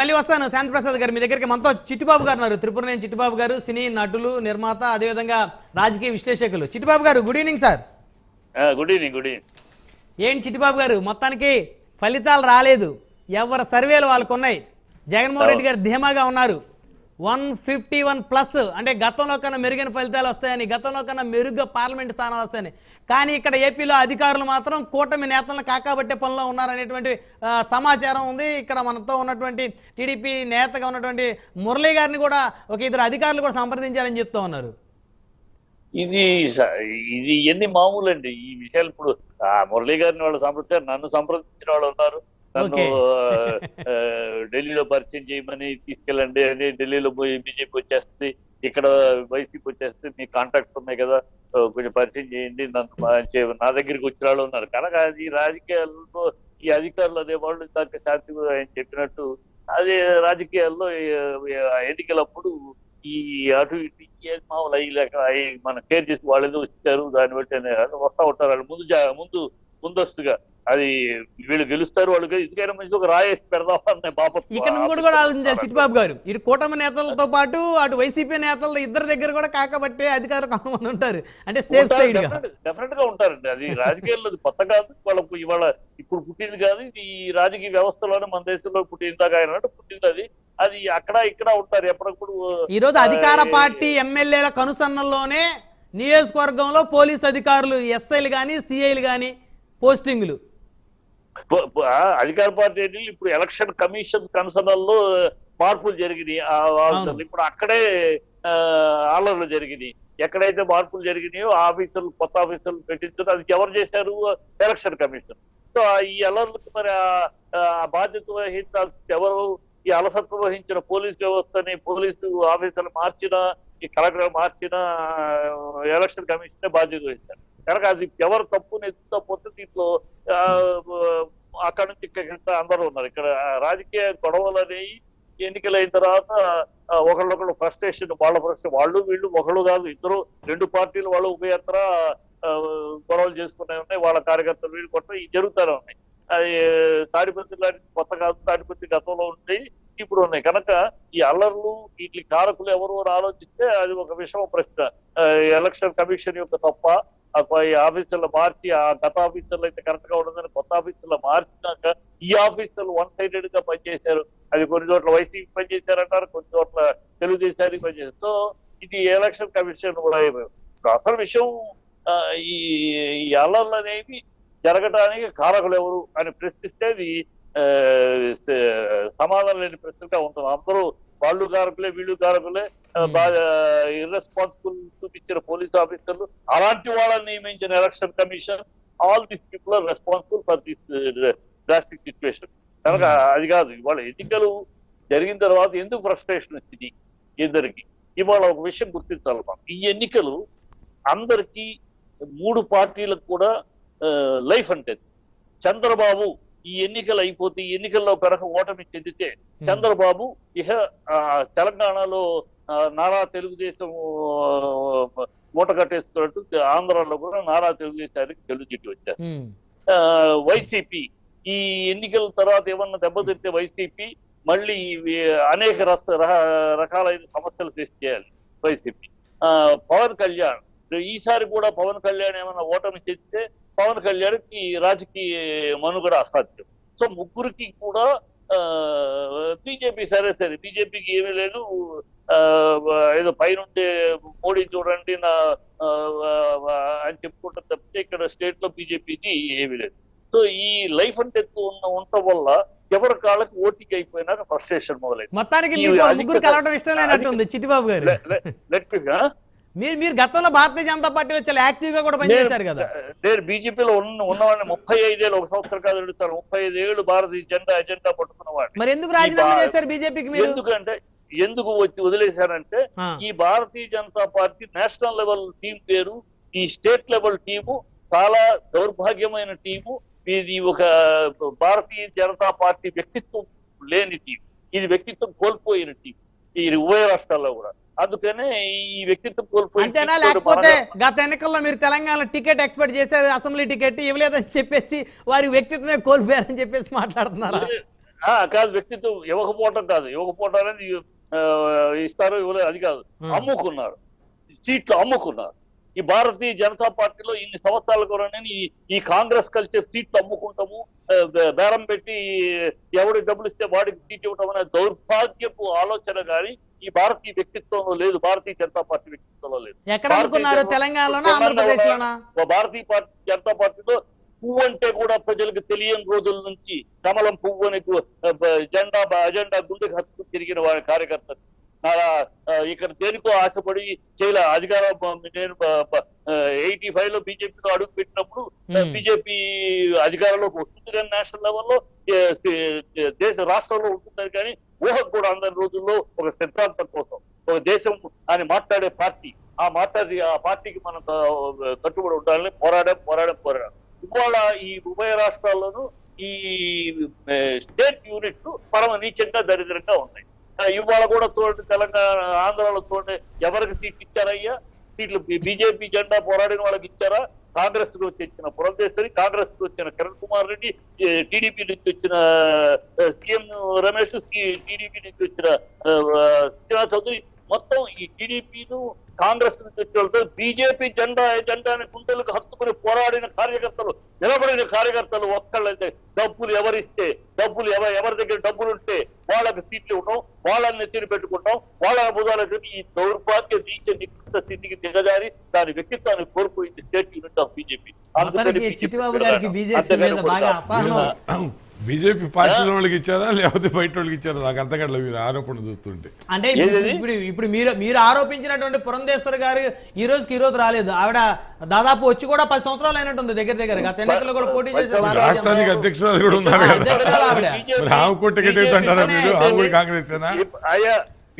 మళ్ళీ వస్తాను. శాంతిప్రసాద్ గారు మీ దగ్గరికి మనతో చిట్టిబాబు గారు ఉన్నారు. త్రిపురనేని చిట్టిబాబు గారు సినీ నటులు నిర్మాత అదేవిధంగా రాజకీయ విశ్లేషకులు. చిట్టిబాబు గారు good evening sir good evening good evening ఏంటి చిట్టిబాబు గారు మొత్తానికి ఫలితాలు రాలేదు. ఎవరి సర్వేలు వాళ్ళకు ఉన్నాయి జగన్మోహన్ రెడ్డి గారు ధీమాగా ఉన్నారు. One fifty one plus. అంటే గతంలో కన్నా మెరుగైన ఫలితాలు వస్తాయని గతంలో కన్నా మెరుగ్గా పార్లమెంట్ స్థానాలు వస్తాయని. కానీ ఇక్కడ ఏపీలో అధికారులు మాత్రం కూటమి నేతలను కాకాబట్టే పనిలో ఉన్నారనేటువంటి సమాచారం ఉంది. ఇక్కడ మనతో ఉన్నటువంటి టీడీపీ నేతగా ఉన్నటువంటి మురళీ గారిని కూడా ఒక ఇద్దరు అధికారులు కూడా సంప్రదించారని చెప్తూ ఉన్నారు. ఇది ఇది ఎన్ని మామూలు అండి ఈ విషయాలు ఇప్పుడు మురళీ గారిని వాళ్ళు సంప్రదించారు నన్ను సంప్రదించిన వాళ్ళు ఉన్నారు. నన్ను ఆ, ఢిల్లీలో పరిచయం చేయమని తీసుకెళ్ళండి అని ఢిల్లీలో పోయి బీజేపీ వచ్చేస్తుంది. ఇక్కడ వైసీపీ వచ్చేస్తుంది. మీ కాంటాక్ట్స్ ఉన్నాయి కదా కొంచెం పరిచయం చేయండి. నన్ను నా దగ్గరికి వచ్చిన వాళ్ళు ఉన్నారు. కనుక అది రాజకీయాల్లో ఈ అధికారులు అదే వాళ్ళు దాకా శాంతి ఆయన చెప్పినట్టు అదే రాజకీయాల్లో ఎన్నికలప్పుడు ఈ అటు ఇటు మామూలు అయ్యి లేక అయ్యి మన కేర్ చేసి వాళ్ళు ఏదో వచ్చారు దాన్ని బట్టి వస్తా ఉంటారు. ముందు ముందు ముందస్తుగా. అది వీళ్ళు గెలుస్తారు వాళ్ళు ఎందుకైనా మంచిగా ఒక రాయేసి పెడదాం అనే ఇక్కడ ఇంకోటి కూడా ఆలోచించాలి చిట్టిబాబు గారు. ఇటు కూటమి నేతలతో పాటు అటు వైసీపీ నేతల ఇద్దరి దగ్గర కూడా కాకబట్టే అధికారులు కొంతమంది ఉంటారు. అంటే సేఫ్ సైడ్ డెఫినెట్గా. ఉంటారండి. అది రాజకీయాల్లో కొత్త కాదు. వాళ్ళకు ఇవాళ ఇప్పుడు పుట్టింది కాదు. ఇది ఈ రాజకీయ వ్యవస్థలోనే మన దేశంలో పుట్టింది దాకా ఆయన అంటే పుట్టింది అది. అది అక్కడ ఇక్కడ ఉంటారు. ఎప్పటికప్పుడు ఈ రోజు అధికార పార్టీ ఎమ్మెల్యేల కనుసన్నల్లోనే నియోజకవర్గంలో పోలీస్ అధికారులు ఎస్ఐలు కానీ సిఐలు కానీ పోస్టింగులు. అధికార పార్టీ ఇప్పుడు ఎలక్షన్ కమిషన్ కన్సర్న్లో మార్పులు జరిగినాయి. ఇప్పుడు అక్కడే ఆలర్లు జరిగినాయి. ఎక్కడైతే మార్పులు జరిగినాయో ఆ ఆఫీసర్లు కొత్త ఆఫీసర్లు పెట్టించారు అది ఎవరు చేశారు? Election commission. సో ఈ అలర్లకు మరి ఆ- బాధ్యత వహించాల్సింది ఎవరు? ఈ అలసత్వం వహించిన పోలీస్ వ్యవస్థని పోలీసు ఆఫీసర్లు మార్చిన ఈ కలెక్టర్ మార్చిన ఎలక్షన్ కమిషన్ బాధ్యత వహించారు కనుక అది ఎవరు తప్పు నెత్తుతో పోతే దీంట్లో అక్కడ నుంచి ఇక్కడ అందరూ ఉన్నారు. ఇక్కడ రాజకీయ గొడవలు అనేవి ఎన్నికలైన తర్వాత ఒకళ్ళొకళ్ళు ఫ్రస్ట్రేషన్ వాళ్ళ ఫ్రస్ట్రేషన్ వాళ్ళు వీళ్ళు ఒకళ్ళు కాదు ఇద్దరు రెండు పార్టీలు వాళ్ళు ఉభయత్ర ఆ, గొడవలు చేసుకునే ఉన్నాయి వాళ్ళ కార్యకర్తలు వీళ్ళు కొట్టడం ఇవి జరుగుతూనే ఉన్నాయి. అది తాడిపత్రి లాంటి కొత్త కాదు తాడిపత్రి గతంలో ఉన్నాయి ఇప్పుడు ఉన్నాయి. కనుక ఈ అల్లర్లు వీటి కారకులు ఎవరు ఆలోచిస్తే అది ఒక విషమ ప్రశ్న. ఎలక్షన్ కమిషన్ యొక్క తప్ప పై ఆఫీసర్లు మార్చి ఆ గత ఆఫీసర్లు అయితే కరెక్ట్గా ఉండదని కొత్త ఆఫీసర్లు మార్చినాక ఈ ఆఫీసర్లు వన్ సైడెడ్గా పనిచేశారు. అది కొన్ని చోట్ల వైసీపీ పనిచేశారంటారు కొన్ని చోట్ల తెలుగుదేశానికి పనిచేశారు. సో ఇది ఎలక్షన్ కమిషన్ కూడా అసలు విషయం ఈ ఈ అల్లర్లు అనేవి జరగడానికి కారకులు ఎవరు అని ప్రశ్నిస్తే అది సమాధానం లేని ప్రశ్నగా ఉంటుంది. అందరూ వాళ్ళు కారకులే వీళ్ళు కారకులే ఇర్రెస్పాన్సిబుల్ చూపించిన పోలీస్ ఆఫీసర్లు అలాంటి వాళ్ళని నియమించిన election commission all this people are responsible for this drastic situation కనుక అది కాదు ఇవాళ ఎన్నికలు జరిగిన తర్వాత ఎందుకు ఫ్రస్ట్రేషన్ వచ్చింది ఇద్దరికి? ఇవాళ ఒక విషయం గుర్తించాలి మనం ఈ ఎన్నికలు అందరికీ మూడు పార్టీలకు కూడా లైఫ్ అంటే చంద్రబాబు ఈ ఎన్నికలు అయిపోతే ఈ ఎన్నికల్లో కనుక ఓటమి చెందితే చంద్రబాబు ఇహ తెలంగాణలో నారా తెలుగుదేశం మూట కట్టేస్తున్నట్టు ఆంధ్రాలో కూడా నారా తెలుగుదేశానికి తెలుగుచిట్టి వచ్చారు వైసీపీ ఈ ఎన్నికల తర్వాత ఏమన్నా దెబ్బతింటే వైసీపీ మళ్ళీ అనేక రస రకాలైన సమస్యలు ఫేస్ చేయాలి వైసీపీ. పవన్ కళ్యాణ్ ఈసారి కూడా పవన్ కళ్యాణ్ ఏమన్నా ఓటమి చెందితే పవన్ కళ్యాణ్కి రాజకీయ మనుగడ అసాధ్యం. సో ముగ్గురికి కూడా బీజేపీ సరే సరే బీజేపీకి ఏమీ లేదు. ఏదో పైనుండే మోడీ చూడండి నా అని చెప్పుకుంటారు తప్పితే ఇక్కడ స్టేట్లో బీజేపీకి ఏమీ లేదు. సో ఈ లైఫ్ అంటే ఎత్తు ఉన్న ఉండటం వల్ల ఎవరి కాళ్ళకి ఓటింగ్ అయిపోయినాక ఫ్రస్ట్రేషన్ మొదలైంది. మొత్తానికి ముగ్గురు కలవడం ఇష్టం లేనట్టుంది చిట్టిబాబు గారు. మీరు మీరు గతంలో భారతీయ జనతా పార్టీలో చాలా యాక్టివ్గా కూడా పనిచేశారు కదా. నేను బీజేపీలో ఉన్న ఉన్నవాడిని ముప్పై ఐదేళ్ళు ఒక సంవత్సరం కాదు అడుగుతాను ముప్పై ఐదేళ్ళు భారతీయ జెండా ఎజెండా పట్టుకున్నవాడిని. మరి ఎందుకు రాజీనామా చేశారు బీజేపీకి ఎందుకంటే ఎందుకు వచ్చి వదిలేశారంటే ఈ Bharatiya Janata party national level team పేరు ఈ స్టేట్ లెవెల్ టీము చాలా దౌర్భాగ్యమైన టీము ఇది ఒక భారతీయ జనతా పార్టీ వ్యక్తిత్వం లేని టీం. ఇది వ్యక్తిత్వం కోల్పోయిన టీం. ఈ ఉభయ రాష్ట్రాల్లో కూడా. అందుకనే ఈ వ్యక్తిత్వం కోల్పోయిన అంతేనా? లేకపోతే గత ఎన్నికల్లో మీరు తెలంగాణ టికెట్ ఎక్స్పెక్ట్ చేశారు అసెంబ్లీ టికెట్ ఇవ్వలేదని చెప్పేసి వారి వ్యక్తిత్వమే కోల్పోయారని చెప్పేసి మాట్లాడుతున్నారా? కాదు వ్యక్తిత్వం ఇవ్వకపోవటం కాదు. ఇవ్వకపోవటం అనేది ఇస్తారు ఇవ్వలేదు అది కాదు. అమ్ముకున్నారు. సీట్లు అమ్ముకున్నారు. ఈ భారతీయ జనతా పార్టీలో ఇన్ని సంవత్సరాల కూడా ఈ ఈ కాంగ్రెస్ కల్చర్ సీట్లు అమ్ముకుంటాము బేరం పెట్టి ఎవరికి డబ్బులు ఇస్తే వాడికి సీట్ ఇవ్వటం అనే దౌర్భాగ్యపు ఆలోచన కానీ ఈ భారతీయ వ్యక్తిత్వంలో లేదు భారతీయ జనతా పార్టీ వ్యక్తిత్వంలో లేదు. భారతీయ పార్టీ జనతా పార్టీలో పువ్వు అంటే కూడా ప్రజలకు తెలియని రోజుల నుంచి కమలం పువ్వు అని జెండా అజెండా గుండెకి హత్తుకు తిరిగిన వారి కార్యకర్తలు. ఇక్కడ దేనికో ఆశపడి చేయలే అధికారం నేను ఎయిటీ ఫైవ్లో బీజేపీలో అడుగు పెట్టినప్పుడు. బీజేపీ అధికారంలోకి వస్తుంది కానీ నేషనల్ లెవెల్లో దేశ రాష్ట్రంలో ఉంటుందని కానీ ఊహకు కూడా అందరి రోజుల్లో ఒక సిద్ధాంతం కోసం ఒక దేశం అని మాట్లాడే పార్టీ. ఆ మాట్లాడి ఆ పార్టీకి మనం కట్టుబడి ఉండాలని పోరాడాం ఇవాళ ఈ ఉభయ రాష్ట్రాల్లోనూ ఈ స్టేట్ యూనిట్లు పరమ నీచంగా దరిద్రంగా ఉన్నాయి. ఇవాళ కూడా చూడండి తెలంగాణ ఆంధ్రాలో చూడండి ఎవరికి సీట్లు ఇచ్చారయ్యా సీట్లు బీజేపీ జెండా పోరాడిన వాళ్ళకి ఇచ్చారా? కాంగ్రెస్కు వచ్చిన పురంధేశ్వరి కాంగ్రెస్కు వచ్చిన కిరణ్ కుమార్ రెడ్డి టీడీపీ నుంచి వచ్చిన సీఎం రమేష్ టీడీపీ నుంచి వచ్చిన చౌదరి. మొత్తం ఈ టీడీపీను కాంగ్రెస్ నుంచి బీజేపీ జెండా జెండాని గుండెలకు హత్తుకుని పోరాడిన కార్యకర్తలు నిలబడిన కార్యకర్తలు ఒక్కళ్ళైతే డబ్బులు ఎవరిస్తే డబ్బులు ఎవరి ఎవరి దగ్గర డబ్బులు ఉంటే వాళ్ళకి సీట్లు ఇవ్వడం వాళ్ళని ఎత్తిని పెట్టుకుంటాం వాళ్ళ భుజాలకు ఈ దౌర్భాగ్య నీచ నికృష్ట స్థితికి దిగజారి దాని వ్యక్తిత్వాన్ని కోల్పోయింది state unit of BJP. BJP పార్టీలో వాళ్ళకి ఇచ్చారా లేకపోతే బయట వాళ్ళకి ఇచ్చారా? నాకు అర్థం మీరు ఆరోపణ చూస్తుంటే. అంటే ఇప్పుడు? ఇప్పుడు మీరు మీరు ఆరోపించినటువంటి పురంధేశ్వర్ గారు ఈ రోజుకి ఈ రోజు రాలేదు. ఆవిడ దాదాపు వచ్చి కూడా పది సంవత్సరాలు అయినట్టుంది దగ్గర దగ్గర గత ఎన్నికల్లో కూడా పోటీ జనతా రాష్ట్రానికి అధ్యక్షురాలు కూడా ఉన్నారు కదా. టికెట్ మీరు ఆమె కాంగ్రెస్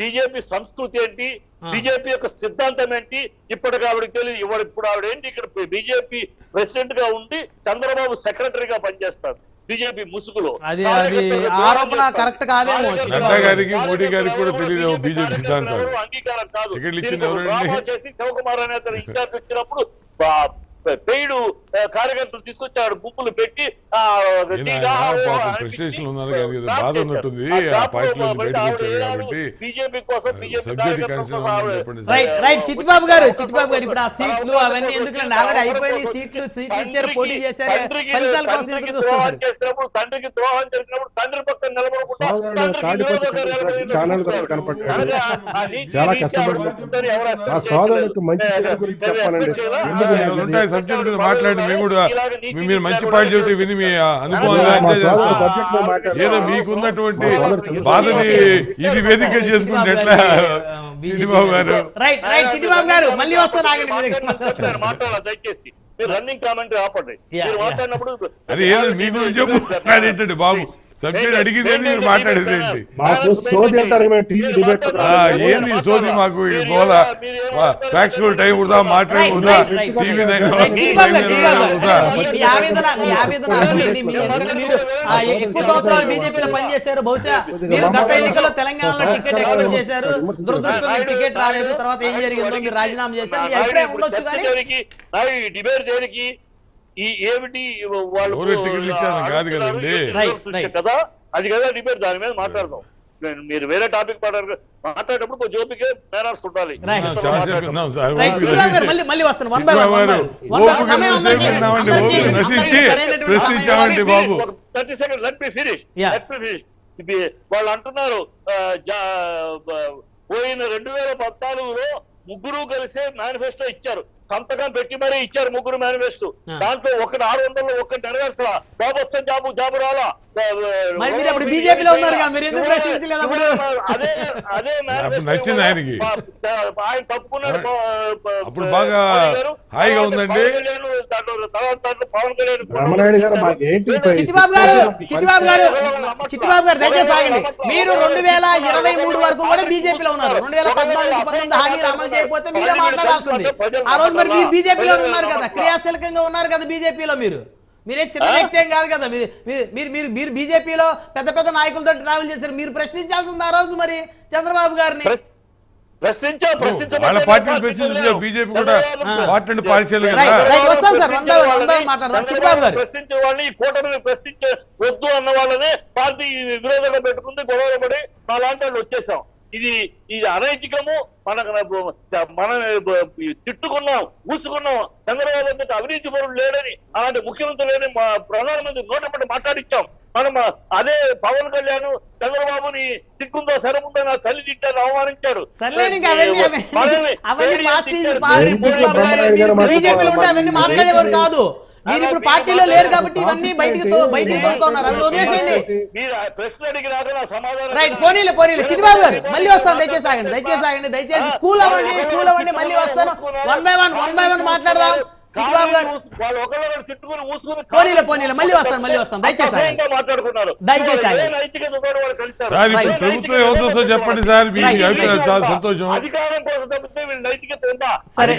బీజేపీ సంస్కృతి ఏంటి. బీజేపీ యొక్క సిద్ధాంతం ఏంటి? ఇప్పటికి ఆవిడకి తెలియదు. ఇవాళ ఇప్పుడు ఆవిడ ఏంటి? ఇక్కడ బీజేపీ ప్రెసిడెంట్గా ఉండి చంద్రబాబు సెక్రటరీగా పనిచేస్తారు బీజేపీ ముసుగులో. అది- అది ఆరోపణ కరెక్ట్ కాదేమో. నడ్డా గారికి, మోడీ గారికి కూడా తెలియదు బీజేపీ సిద్ధాంతాలు. ఎవరు అంగీకారం కాదు. చేసి శివకుమార్ అనే అతను ఇన్ఛార్జ్ వచ్చినప్పుడు పెయిడ్ కార్యకర్తలు తీసుకొచ్చాడు గుంపులు పెట్టి బీజేపీ కోసం. రైట్ చిట్టిబాబు గారు చిట్టిబాబు గారు ఇప్పుడు ఆ సీట్లు అవన్నీ ఎందుకులండి ఆల్రెడీ అయిపోయినాయి సీట్లు సీట్లు ఇచ్చారు పోటీ చేశారు ఫలితాల కోసం తండ్రికి ఎదురు ద్రోహం చూస్తున్నారు చేసినప్పుడు తండ్రికి ద్రోహం చేసినప్పుడు తండ్రి పక్కన నిలబడకుండా సబ్జెక్ట్ మీద మాట్లాడి మేము కూడా మీరు మంచి పాయింట్ చెబితే విని మీ. ఏదో మీకున్నటువంటి. బాధని ఇది వేదిక చేసుకుంటే ఎట్లా? చిట్టిబాబు గారు. రైట్ రైట్ మళ్ళీ వస్తారు ఆగండి దయచేసి. మీరు రన్నింగ్ కామెంట్ ఆపండి. మీరు. మాట్లాడినప్పుడు అది ఏదో మీ గురించి చెప్పు. బాబు. సబ్జెక్ట్ అడిగింది మీరు మాట్లాడేది ఏంది సోది మాకు ఈ ఫ్యాక్చువల్ టైం వృధా మాట్లాడి. టీవీ ఎక్కువ సంవత్సరాలు బీజేపీలో పనిచేశారు. బహుశా మీరు గత ఎన్నికల్లో తెలంగాణలో టికెట్ ఎక్స్పెక్ట్ చేశారు. దురదృష్టం టికెట్ రాలేదు. తర్వాత ఏం జరిగిందో మీరు రాజీనామా చేశారు. మీ అభిప్రాయం ఉండొచ్చు కానీ డిబేట్ దేనికి? ఈ ఏమిటి వాళ్ళు కాదు అది కదా డిబేట్ దాని మీద మాట్లాడదాం. నేను- మీరు వేరే టాపిక్ మాట్లాడారు మాట్లాడేటప్పుడు మేనర్స్ ఉండాలి. Thirty second let me finish. Let me finish వాళ్ళు అంటున్నారు పోయిన రెండు వేల పద్నాలుగులో ముగ్గురు కలిసే మేనిఫెస్టో ఇచ్చారు. సంతకం పెట్టి మరీ ఇచ్చారు ముగ్గురు మేనిఫెస్టో. దాంట్లో ఒకటి ఆరు వందలు ఒకటి నెరవేర్చరా జాబ్ వస్తే జాబు జాబు రాలా. మరి మీరు అప్పుడు BJP లో ఉన్నారుగా, మీరు ఎందుకు ప్రశ్నించలేదు అప్పుడు? అదే నచ్చింది ఆయనకి. ఆయన అప్పుడు బాగా హాయిగా ఉందండి. చిట్టిబాబు గారు చిట్టిబాబు గారు చిట్టిబాబు గారు దయచేసి ఆగండి. మీరు రెండు వేల ఇరవై మూడు వరకు కూడా బీజేపీలో ఉన్నారు. రెండు వేల పద్నాలుగు పంతొమ్మిది హామీలు అమలు చేయకపోతే మీరే మాట్లాడాల్సింది. ఆ రోజు మరి మీరు బీజేపీలో ఉన్నారు కదా. క్రియాశీలకంగా ఉన్నారు కదా బీజేపీలో మీరు. మీరే చిన్న వ్యక్తి ఏం కాదు కదా మీరు మీరు- మీరు బీజేపీలో పెద్ద పెద్ద నాయకులతో ట్రావెల్ చేశారు మీరు ప్రశ్నించాల్సింది ఆ రోజు మరి చంద్రబాబు గారిని ప్రశ్నించా. బీజేపీ కూడా వస్తాను సార్. మాట్లాడదాం. చిట్టిబాబు గారు. ప్రశ్నించే వాళ్ళని ఈ కూటమిని ప్రశ్నించే వద్దు అన్న వాళ్ళనే పార్టీ విరోధంగా పెట్టుకుంది గొడవలు పడి మా లాంటి వాళ్ళు వచ్చేసాం ఇది ఇది అనైతికము మన మన తిట్టుకున్నాం ఊసుకున్నాం చంద్రబాబు అవినీతి పరుడు లేడని అలాంటి ముఖ్యమంత్రి లేని ప్రధానమంత్రి నోటపడి మాట్లాడించాం మనం అదే పవన్ కళ్యాణ్ చంద్రబాబుని సిగ్గుందో సరముందో నా తల్లి తిట్టారు? అవమానించారు కాదు. మీరు ఇప్పుడు పార్టీలో లేరు కాబట్టి ఇవన్నీ బయటికి బయటికి తోలుతున్నారు అవి వదిలేసేయండి. సమాధానం రైట్ పోనీలే పోనీలే. చిట్టిబాబు గారు మళ్ళీ వస్తాను దయచేసి ఆగండి దయచేసి ఆగండి దయచేసి కూల్ అవ్వండి కూల్ అవ్వండి మళ్ళీ వస్తాను. One by one one by one మాట్లాడదాం. చిట్టిబాబు గారు. పోనీలే, పోనీలే, మళ్ళీ వస్తాను, మళ్ళీ వస్తాను. దయచేసి దయచేసి చెప్పండి సార్. సంతోషం. అధికారం కోసం తప్పితే వీళ్ళు నైతికత ఉందా? సరే.